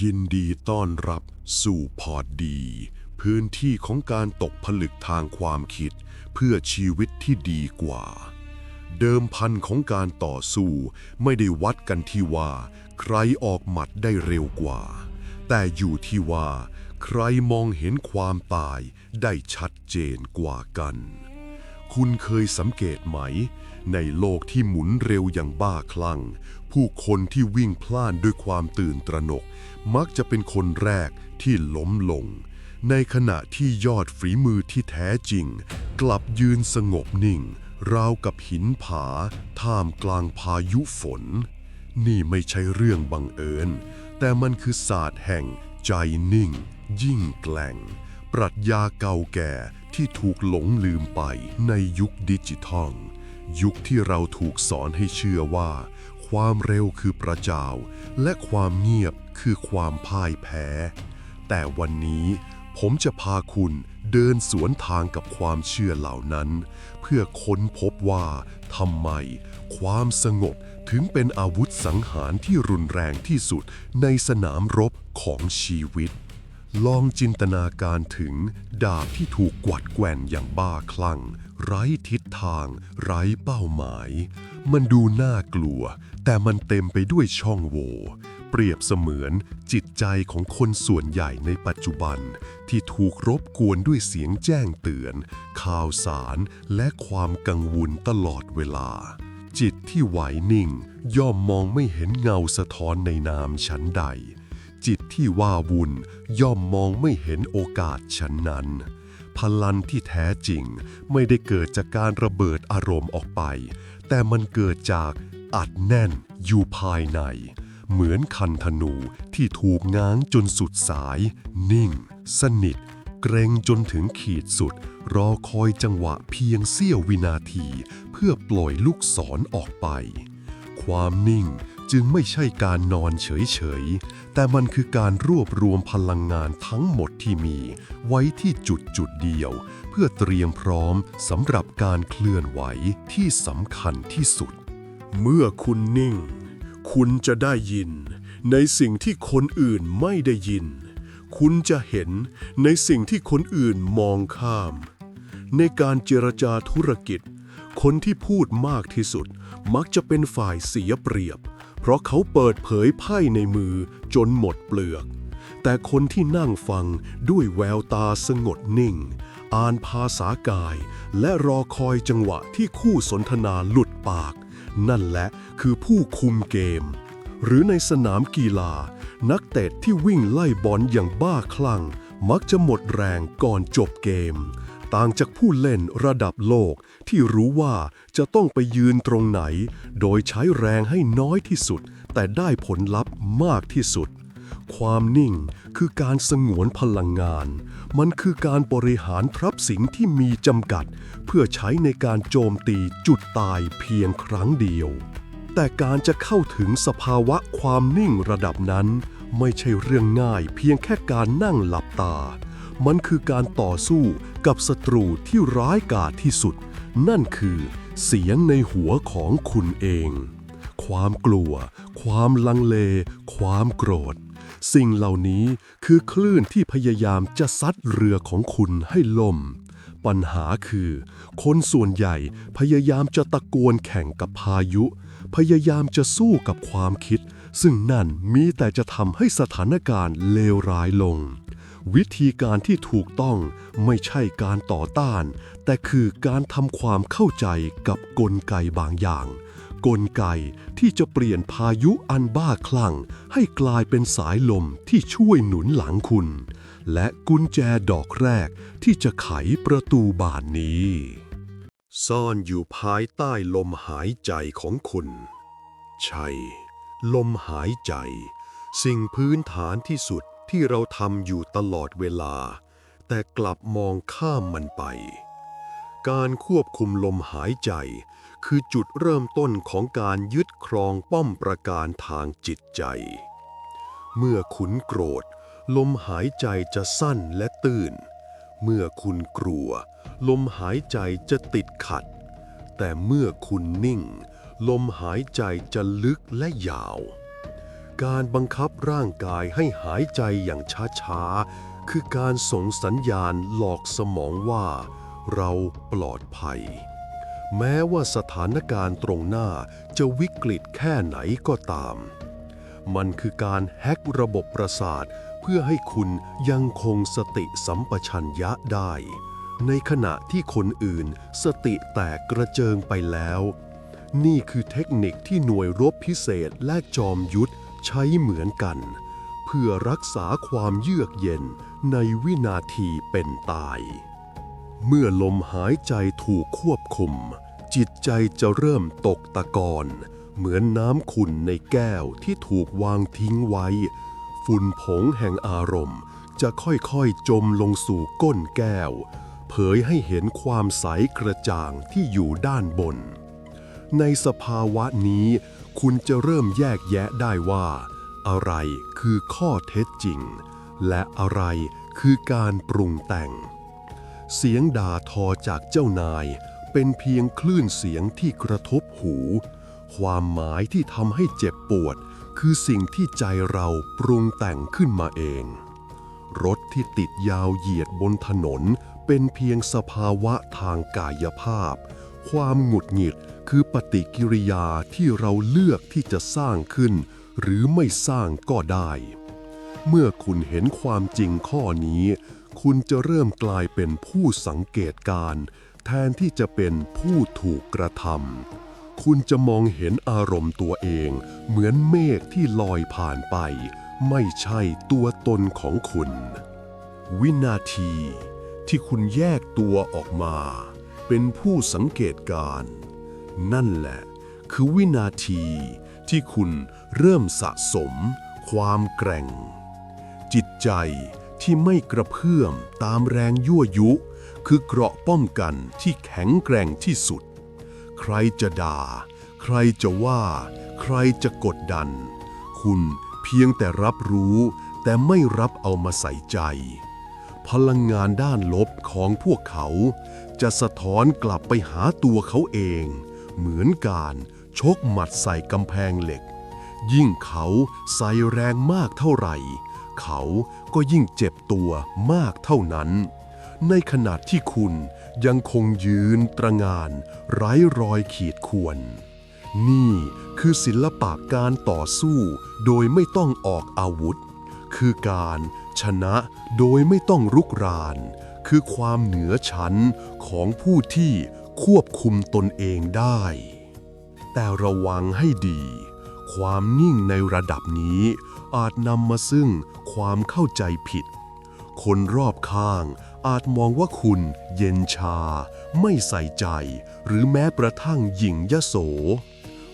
ยินดีต้อนรับสู่พอร์ตดี พื้นที่ของการตกผลึกทางความคิด เพื่อชีวิตที่ดีกว่า เดิมพันของการต่อสู้ไม่ได้วัดกันที่ว่า ใครออกหมัดได้เร็วกว่า แต่อยู่ที่ว่า ใครมองเห็นความตายได้ชัดเจนกว่ากัน คุณเคยสังเกตไหม ในโลกที่หมุนเร็วอย่างบ้าคลั่ง ผู้คนที่วิ่งพล่านด้วยความตื่นตระหนก มักจะเป็นคนแรกที่ล้มลง ในขณะที่ยอดฝีมือที่แท้จริง กลับยืนสงบนิ่ง ราวกับหินผา ท่ามกลางพายุฝน นี่ไม่ใช่เรื่องบังเอิญ แต่มันคือศาสตร์แห่งใจนิ่ง ยิ่งแกล่ง ปรัชญาเก่าแก่ที่ถูกหลงลืมไปในยุคดิจิทัล ยุคที่เราถูกสอนให้เชื่อว่า ความเร็วคือประจาว และความเงียบคือความพ่ายแพ้ แต่วันนี้ผมจะพาคุณเดินสวนทางกับความเชื่อเหล่านั้น เพื่อค้นพบว่าทำไม ความสงบถึงเป็นอาวุธสังหารที่รุนแรงที่สุดในสนามรบของชีวิต ลองจินตนาการถึงดาบที่ถูกกวัดแกว่งอย่างบ้าคลั่ง ไร้ทิศทาง ไร้เป้าหมาย มันดูน่ากลัว แต่มันเต็มไปด้วยช่องโหว่เปรียบเสมือนจิตใจของคนส่วนใหญ่ในปัจจุบัน ที่ถูกรบกวนด้วยเสียงแจ้งเตือน ข่าวสารและความกังวลตลอดเวลา จิตที่ไหวนิ่ง ย่อมมองไม่เห็นเงาสะท้อนในนามชั้นใด จิตที่ว่าวุ่นย่อมมองไม่เห็นโอกาสฉันนั้น พลันที่แท้จริง ไม่ได้เกิดจากการระเบิดอารมณ์ออกไป แต่มันเกิดจากอัดแน่นอยู่ภายใน เหมือนคันธนูที่ถูกง้างจนสุดสาย นิ่ง สนิท เกรงจนถึงขีดสุด รอคอยจังหวะเพียงเสี้ยววินาที เพื่อปล่อยลูกศรออกไป ความนิ่ง จึงไม่ใช่การนอนเฉยๆ แต่มันคือการรวบรวมพลังงานทั้งหมดที่มี ไว้ที่จุดจุดเดียว เพื่อเตรียมพร้อมสำหรับการเคลื่อนไหวที่สำคัญที่สุด เมื่อคุณนิ่ง คุณจะได้ยิน ในสิ่งที่คนอื่นไม่ได้ยิน คุณจะเห็นในสิ่งที่คนอื่นมองข้าม ในการเจรจาธุรกิจ คนที่พูดมากที่สุดมักจะเป็นฝ่ายเสียเปรียบ เพราะเขาเปิดเผยไพ่ในมือจนหมดเปลือก แต่คนที่นั่งฟังด้วยแววตาสงบนิ่ง อ่านภาษากาย และรอคอยจังหวะที่คู่สนทนาหลุดปาก นั่นแหละคือผู้คุมเกม หรือในสนามกีฬา นักเตะที่วิ่งไล่บอลอย่างบ้าคลั่ง มักจะหมดแรงก่อนจบเกม ต่างจากผู้เล่นระดับโลกที่รู้ว่าจะต้องไปยืนตรงไหน โดยใช้แรงให้น้อยที่สุด แต่ได้ผลลัพธ์มากที่สุด ความนิ่งคือการสงวนพลังงาน มันคือการบริหารทรัพย์สินที่มีจำกัด เพื่อใช้ในการโจมตีจุดตายเพียงครั้งเดียว แต่การจะเข้าถึงสภาวะความนิ่งระดับนั้น ไม่ใช่เรื่องง่ายเพียงแค่การนั่งหลับตา มันคือการต่อสู้กับศัตรูที่ร้ายกาจที่สุด นั่นคือเสียงในหัวของคุณเอง ความกลัว ความลังเล ความโกรธ สิ่งเหล่านี้คือคลื่นที่พยายามจะซัดเรือของคุณให้ล่ม ปัญหาคือ คนส่วนใหญ่พยายามจะตะโกนแข่งกับพายุ พยายามจะสู้กับความคิด ซึ่งนั่นมีแต่จะทำให้สถานการณ์เลวร้ายลง วิธีการที่ถูกต้องไม่ใช่การต่อต้าน แต่คือการทำความเข้าใจกับกลไกบางอย่าง กลไกที่จะเปลี่ยนพายุอันบ้าคลั่ง ให้กลายเป็นสายลมที่ช่วยหนุนหลังคุณ และกุญแจดอกแรกที่จะไขประตูบานนี้ ซ่อนอยู่ภายใต้ลมหายใจของคุณ ใช่ ลมหายใจ สิ่งพื้นฐานที่สุด ที่เราทำอยู่ตลอดเวลา แต่กลับมองข้ามมันไป การควบคุมลมหายใจ คือจุดเริ่มต้นของการยึดครองป้อมประการทางจิตใจ เมื่อคุณโกรธ ลมหายใจจะสั้นและตื้น เมื่อคุณกลัว ลมหายใจจะติดขัด แต่เมื่อคุณนิ่ง ลมหายใจจะลึกและยาว การบังคับร่างกายให้หายใจอย่างช้าๆ คือการส่งสัญญาณหลอกสมองว่า เราปลอดภัย แม้ว่าสถานการณ์ตรงหน้าจะวิกฤตแค่ไหนก็ตาม มันคือการแฮกระบบประสาทเพื่อให้คุณยังคงสติสัมปชัญญะได้ ในขณะที่คนอื่นสติแตกกระเจิงไปแล้ว นี่คือเทคนิคที่หน่วยรบพิเศษและจอมยุทธ ใช้เหมือนกัน เพื่อรักษาความเยือกเย็นในวินาทีเป็นตาย เมื่อลมหายใจถูกควบคุม จิตใจจะเริ่มตกตะกอนเหมือนน้ำขุ่นในแก้วที่ถูกวางทิ้งไว้ ฝุ่นผงแห่งอารมณ์จะค่อยๆจมลงสู่ก้นแก้ว เผยให้เห็นความใสกระจ่างที่อยู่ด้านบน ในสภาวะนี้ คุณจะเริ่มแยกแยะได้ว่า อะไรคือข้อเท็จจริง และอะไรคือการปรุงแต่ง เสียงด่าทอจากเจ้านาย เป็นเพียงคลื่นเสียงที่กระทบหู ความหมายที่ทำให้เจ็บปวด คือสิ่งที่ใจเราปรุงแต่งขึ้นมาเอง รถที่ติดยาวเหยียดบนถนนเป็นเพียงสภาวะทางกายภาพ ความหงุดหงิดคือปฏิกิริยาที่เราเลือกที่จะสร้างขึ้น หรือไม่สร้างก็ได้ เมื่อคุณเห็นความจริงข้อนี้ คุณจะเริ่มกลายเป็นผู้สังเกตการ แทนที่จะเป็นผู้ถูกกระทำคุณจะมองเห็นอารมณ์ตัวเอง เหมือนเมฆที่ลอยผ่านไป ไม่ใช่ตัวตนของคุณ วินาทีที่คุณแยกตัวออกมา เป็นผู้สังเกตการณ์นั่นแหละ คือวินาทีที่คุณเริ่มสะสม ความแกร่ง จิตใจที่ไม่กระเพื่อมตามแรงยั่วยุ คือเกราะป้องกันที่แข็งแกร่งที่สุด ใครจะด่า ใครจะว่า ใครจะกดดัน คุณเพียงแต่รับรู้ แต่ไม่รับเอามาใส่ใจ พลังงานด้านลบของพวกเขา จะสะท้อนกลับไปหาตัวเขาเอง เหมือนการชกหมัดใส่กำแพงเหล็ก ยิ่งเขาใส่แรงมากเท่าไหร่ เขาก็ยิ่งเจ็บตัวมากเท่านั้น ในขณะที่คุณยังคงยืนตระงาน ไร้รอยขีดข่วน นี่คือศิลปะการต่อสู้โดยไม่ต้องออกอาวุธ คือการชนะโดยไม่ต้องรุกราน คือความเหนือชั้นของผู้ที่ควบคุมตนเองได้ แต่ระวังให้ดี ความนิ่งในระดับนี้อาจนำมาซึ่งความเข้าใจผิด คนรอบข้างอาจมองว่าคุณเย็นชา ไม่ใส่ใจ หรือแม้กระทั่งหยิ่งยโส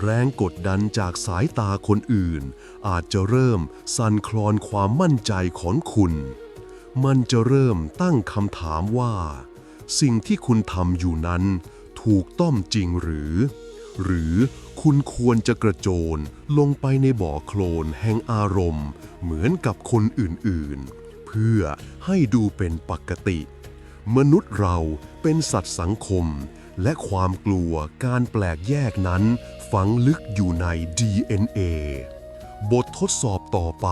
แรงกดดันจากสายตาคนอื่น อาจจะเริ่มสั่นคลอนความมั่นใจของคุณ มันจะเริ่มตั้งคำถามว่า สิ่งที่คุณทำอยู่นั้น ถูกต้องจริงหรือ หรือคุณควรจะกระโจนลงไปในบ่อโคลนแห่งอารมณ์ เหมือนกับคนอื่นๆ เพื่อให้ดูเป็นปกติ มนุษย์เราเป็นสัตว์สังคม และความกลัวการแปลกแยกนั้น ฝังลึกอยู่ใน DNA บททดสอบต่อไป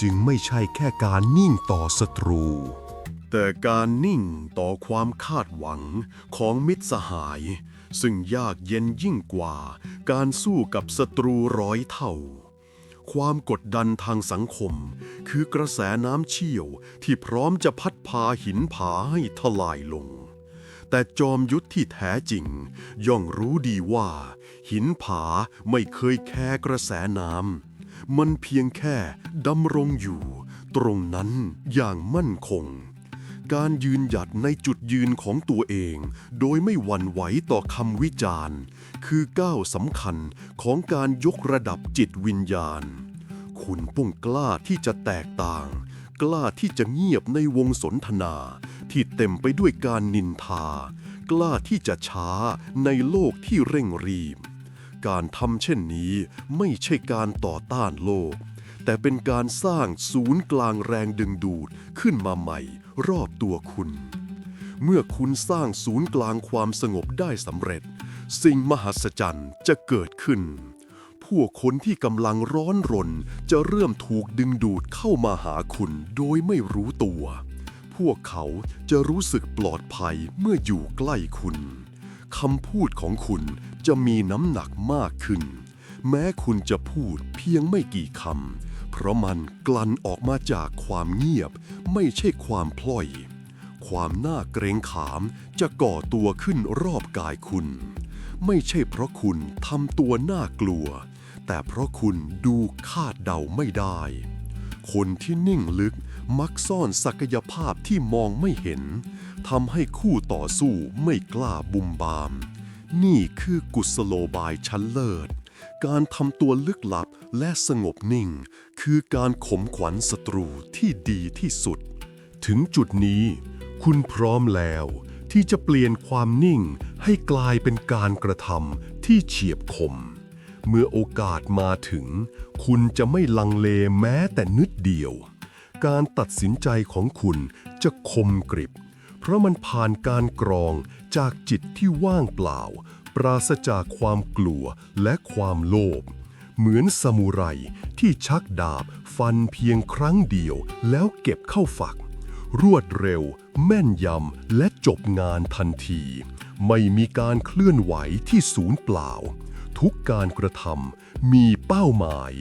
จึงไม่ใช่แค่การนิ่งต่อศัตรู แต่การนิ่งต่อความคาดหวังของมิตรสหาย ซึ่งยากเย็นยิ่งกว่าการสู้กับศัตรูร้อยเท่า ความกดดันทางสังคม คือกระแสน้ำเชี่ยวที่พร้อมจะพัดพาหินผาให้ทลายลงแต่จอมยุทธที่แท้จริง ย่อมรู้ดีว่า หินผาไม่เคยแคร์กระแสน้ำ มันเพียงแค่ดำรงอยู่ ตรงนั้นอย่างมั่นคง การยืนหยัดในจุดยืนของตัวเอง โดยไม่หวั่นไหวต่อคำวิจารณ์ คือก้าวสำคัญของการยกระดับจิตวิญญาณ คุณต้องกล้าที่จะแตกต่าง กล้าที่จะเงียบในวงสนทนา ที่เต็มไปด้วยการนินทา กล้าที่จะช้าในโลกที่เร่งรีบ การทำเช่นนี้ไม่ใช่การต่อต้านโลก แต่เป็นการสร้างศูนย์กลางแรงดึงดูดขึ้นมาใหม่ รอบตัวคุณ เมื่อคุณสร้างศูนย์กลางความสงบได้สำเร็จ สิ่งมหัศจรรย์จะเกิดขึ้นผวกคนที่กำลังร้อนรนจะเริ่มถูกดึงดูดเข้ามาหาคุณโดยไม่รู้ตัว พวกเขาจะรู้สึกปลอดภัยเมื่ออยู่ใกล้คุณคำพูดของคุณ จะมีน้ำหนักมากขึ้น แม้คุณจะพูดเพียงไม่กี่คำ เพราะมันกลั่นออกมาจากความเงียบ ไม่ใช่ความพล่อย ความน่าเกรงขามจะก่อตัวขึ้นรอบกายคุณ ไม่ใช่เพราะคุณทำตัวน่ากลัว แต่เพราะคุณดูคาดเดาไม่ได้ คนที่นิ่งลึกมักซ่อนศักยภาพที่มองไม่เห็นทำให้คู่ต่อสู้ไม่กล้าบุมบาม นี่คือกุศโลบายชั้นเลิศ การทำตัวลึกลับและสงบนิ่ง คือการข่มขวัญศัตรูที่ดีที่สุด ถึงจุดนี้ คุณพร้อมแล้วที่จะเปลี่ยนความนิ่งให้กลายเป็นการกระทำที่เฉียบคม เมื่อโอกาสมาถึง คุณจะไม่ลังเลแม้แต่นิดเดียว การตัดสินใจของคุณจะคมกริบ เพราะมันผ่านการกรองจากจิตที่ว่างเปล่า ปราศจากความกลัวและความโลภเหมือนซามูไรที่ชักดาบฟันเพียงครั้งเดียวแล้วเก็บเข้าฝัก รวดเร็ว แม่นยำและจบงานทันที ไม่มีการเคลื่อนไหวที่ศูนย์เปล่า ทุกการกระทำมีเป้าหมาย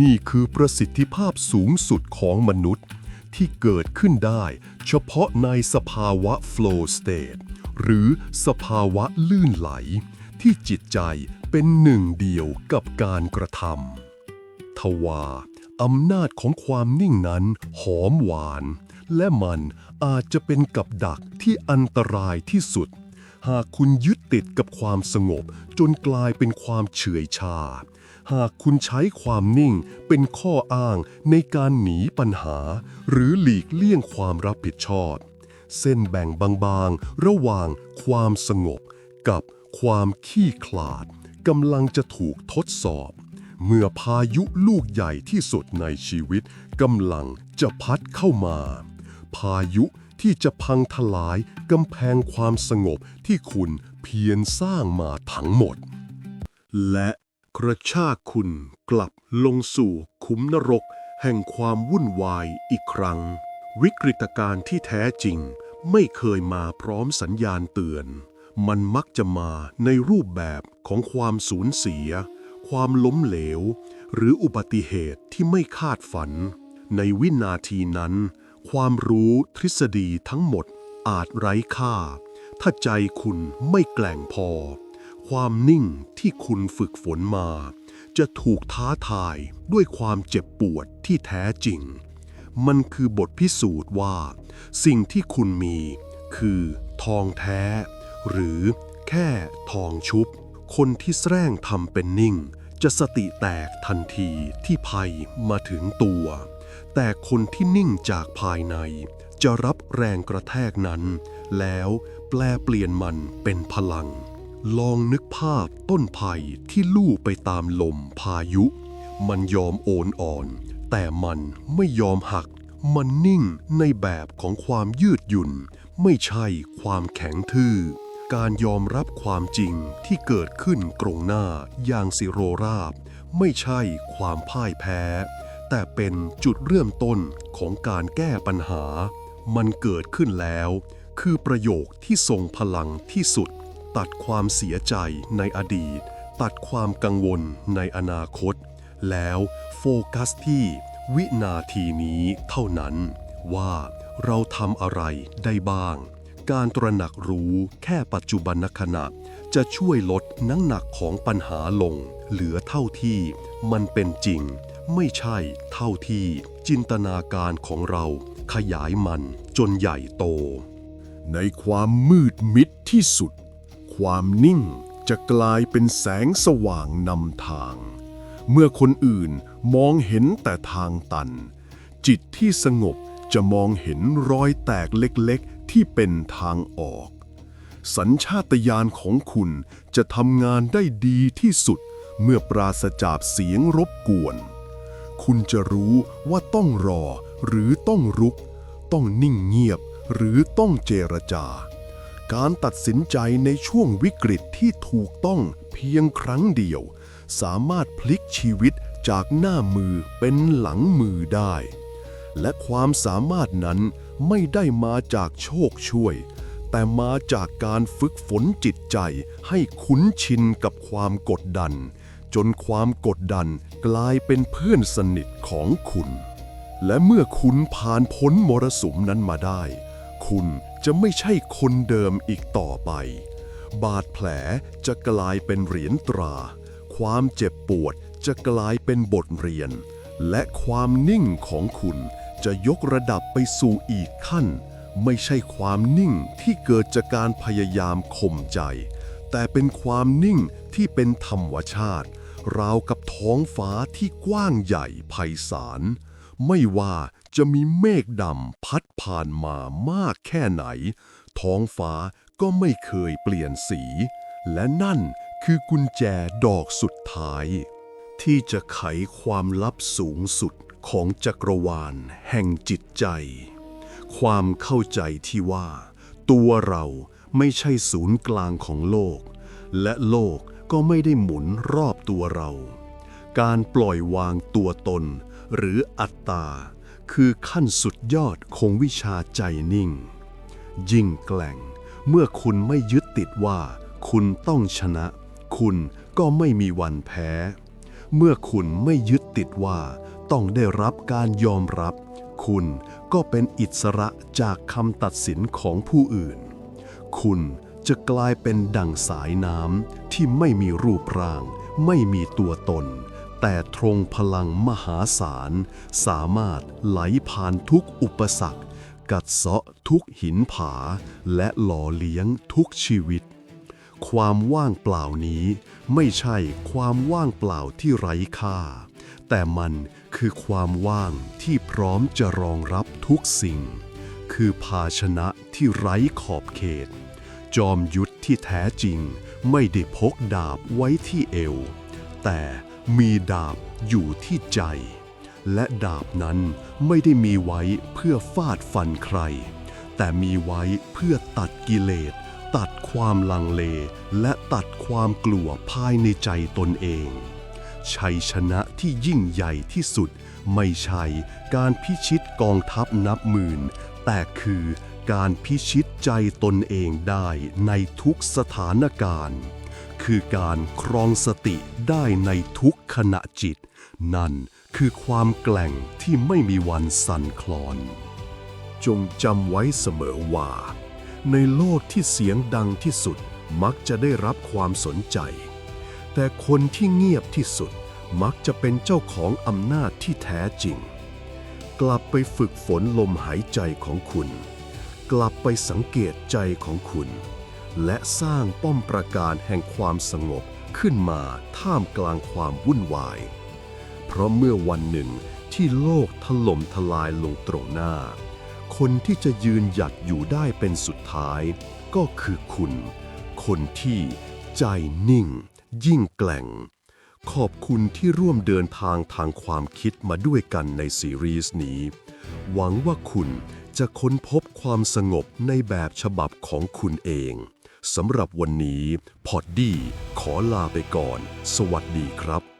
นี่คือประสิทธิภาพสูงสุดของมนุษย์ ที่เกิดขึ้นได้ เฉพาะในสภาวะ flow state หรือสภาวะลื่นไหล ที่จิตใจเป็นหนึ่งเดียวกับการกระทำทว่าอำนาจของความนิ่งนั้นหอมหวาน และมันอาจจะเป็นกับดักที่อันตรายที่สุด หากคุณยึดติดกับความสงบจนกลายเป็นความเฉื่อยชา หากคุณใช้ความนิ่งเป็นข้ออ้างในการหนีปัญหา หรือหลีกเลี่ยงความรับผิดชอบ เส้นแบ่งบางๆ ระหว่างความสงบกับความขี้ขลาดกำลังจะถูกทดสอบ เมื่อพายุลูกใหญ่ที่สุดในชีวิตกำลังจะพัดเข้ามา พายุที่จะพังทลายกำแพงความสงบที่คุณเพียรสร้างมาทั้งหมด และ กระชากคุณกลับลงสู่ขุมนรก แห่งความวุ่นวายอีกครั้ง วิกฤตการณ์ที่แท้จริง ไม่เคยมาพร้อมสัญญาณเตือน มันมักจะมาในรูปแบบของความสูญเสีย ความล้มเหลว หรืออุบัติเหตุที่ไม่คาดฝัน ในวินาทีนั้น ความรู้ทฤษฎีทั้งหมดอาจไร้ค่า ถ้าใจคุณไม่แกล่งพอ ความนิ่งที่คุณฝึกฝนมา จะถูกท้าทายด้วยความเจ็บปวดที่แท้จริง มันคือบทพิสูจน์ว่า สิ่งที่คุณมีคือทองแท้ หรือแค่ทองชุบ คนที่แสร้งทำเป็นนิ่ง จะสติแตกทันทีที่ภัยมาถึงตัว แต่คนที่นิ่งจากภายใน จะรับแรงกระแทกนั้น แล้วแปลเปลี่ยนมันเป็นพลัง ลองนึกภาพต้นไผ่ที่ลู่ไปตามลมพายุ มันยอมโอนอ่อน แต่มันไม่ยอมหัก มันนิ่งในแบบของความยืดหยุ่น ไม่ใช่ความแข็งทื่อ การยอมรับความจริงที่เกิดขึ้นกรงหน้าอย่างสิโรราบ ไม่ใช่ความพ่ายแพ้ แต่เป็นจุดเริ่มต้นของการแก้ปัญหา มันเกิดขึ้นแล้ว คือประโยคที่ทรงพลังที่สุด ตัดความเสียใจในอดีต ตัดความกังวลในอนาคต แล้วโฟกัสที่วินาทีนี้เท่านั้น ว่าเราทำอะไรได้บ้าง การตระหนักรู้แค่ปัจจุบันขณะ จะช่วยลดน้ำหนักของปัญหาลง เหลือเท่าที่ มันเป็นจริง ไม่ใช่เท่าที่ จินตนาการของเราขยายมันจนใหญ่โต ในความมืดมิดที่สุด ความนิ่งจะกลายเป็นแสงสว่างนำทาง เมื่อคนอื่นมองเห็นแต่ทางตัน จิตที่สงบจะมองเห็นรอยแตกเล็กๆ ที่เป็นทางออก สัญชาตญาณของคุณจะทำงานได้ดีที่สุด เมื่อปราศจากเสียงรบกวน คุณจะรู้ว่าต้องรอหรือต้องรุก ต้องนิ่งเงียบหรือต้องเจรจา การตัดสินใจในช่วงวิกฤตที่ถูกต้องเพียงครั้งเดียว สามารถพลิกชีวิตจากหน้ามือเป็นหลังมือได้ และความสามารถนั้นไม่ได้มาจากโชคช่วย แต่มาจากการฝึกฝนจิตใจให้คุ้นชินกับความกดดัน จนความกดดันกลายเป็นเพื่อนสนิทของคุณ และเมื่อคุณผ่านพ้นมรสุมนั้นมาได้ คุณ จะไม่ใช่คนเดิมอีกต่อไป บาดแผลจะกลายเป็นเหรียญตรา ความเจ็บปวดจะกลายเป็นบทเรียน และความนิ่งของคุณจะยกระดับไปสู่อีกขั้น ไม่ใช่ความนิ่งที่เกิดจากการพยายามข่มใจ แต่เป็นความนิ่งที่เป็นธรรมชาติ ราวกับท้องฟ้าที่กว้างใหญ่ไพศาล ไม่ว่า จะมีเมฆดำพัดผ่านมามากแค่ไหน ท้องฟ้าก็ไม่เคยเปลี่ยนสี และนั่นคือกุญแจดอกสุดท้าย ที่จะไขความลับสูงสุดของจักรวาลแห่งจิตใจ ความเข้าใจที่ว่า ตัวเราไม่ใช่ศูนย์กลางของโลก และโลกก็ไม่ได้หมุนรอบตัวเรา การปล่อยวางตัวตนหรืออัตตา คือขั้นสุดยอดของวิชาใจนิ่ง ยิ่งแกล่ง เมื่อคุณไม่ยึดติดว่า คุณต้องชนะ คุณก็ไม่มีวันแพ้ เมื่อคุณไม่ยึดติดว่า ต้องได้รับการยอมรับ คุณก็เป็นอิสระจากคำตัดสินของผู้อื่น คุณจะกลายเป็นดั่งสายน้ำที่ไม่มีรูปร่าง ไม่มีตัวตน แต่ตรงพลังมหาศาล สามารถไหลผ่านทุกอุปสรรค กัดเซาะทุกหินผา และหล่อเลี้ยงทุกชีวิต ความว่างเปล่านี้ไม่ใช่ความว่างเปล่าที่ไร้ค่า แต่มันคือความว่างที่พร้อมจะรองรับทุกสิ่ง คือภาชนะที่ไร้ขอบเขต จอมยุทธที่แท้จริงไม่ได้พกดาบไว้ที่เอว แต่ มีดาบอยู่ที่ใจ และดาบนั้นไม่ได้มีไว้เพื่อฟาดฟันใคร แต่มีไว้เพื่อตัดกิเลส ตัดความลังเล และตัดความกลัวภายในใจตนเอง ชัยชนะที่ยิ่งใหญ่ที่สุด ไม่ใช่การพิชิตกองทัพนับหมื่น แต่คือการพิชิตใจตนเองได้ในทุกสถานการณ์ คือการครองสติได้ในทุกขณะจิต นั่นคือความแกล่งที่ไม่มีวันสั่นคลอน จงจำไว้เสมอว่า ในโลกที่เสียงดังที่สุดมักจะได้รับความสนใจ แต่คนที่เงียบที่สุดมักจะเป็นเจ้าของอำนาจที่แท้จริง กลับไปฝึกฝนลมหายใจของคุณ กลับไปสังเกตใจของคุณ และสร้างป้อมปราการแห่งความสงบขึ้นมาท่ามกลางความวุ่นวาย เพราะเมื่อวันหนึ่งที่โลกถล่มทลายลงตรงหน้า คนที่จะยืนหยัดอยู่ได้เป็นสุดท้าย ก็คือคุณ คนที่ใจนิ่ง ยิ่งแกล่ง ขอบคุณที่ร่วมเดินทางทางความคิดมาด้วยกันในซีรีส์นี้ หวังว่าคุณจะค้นพบความสงบในแบบฉบับของคุณเอง สำหรับวันนี้พอดดี้ขอลาไปก่อน สวัสดีครับ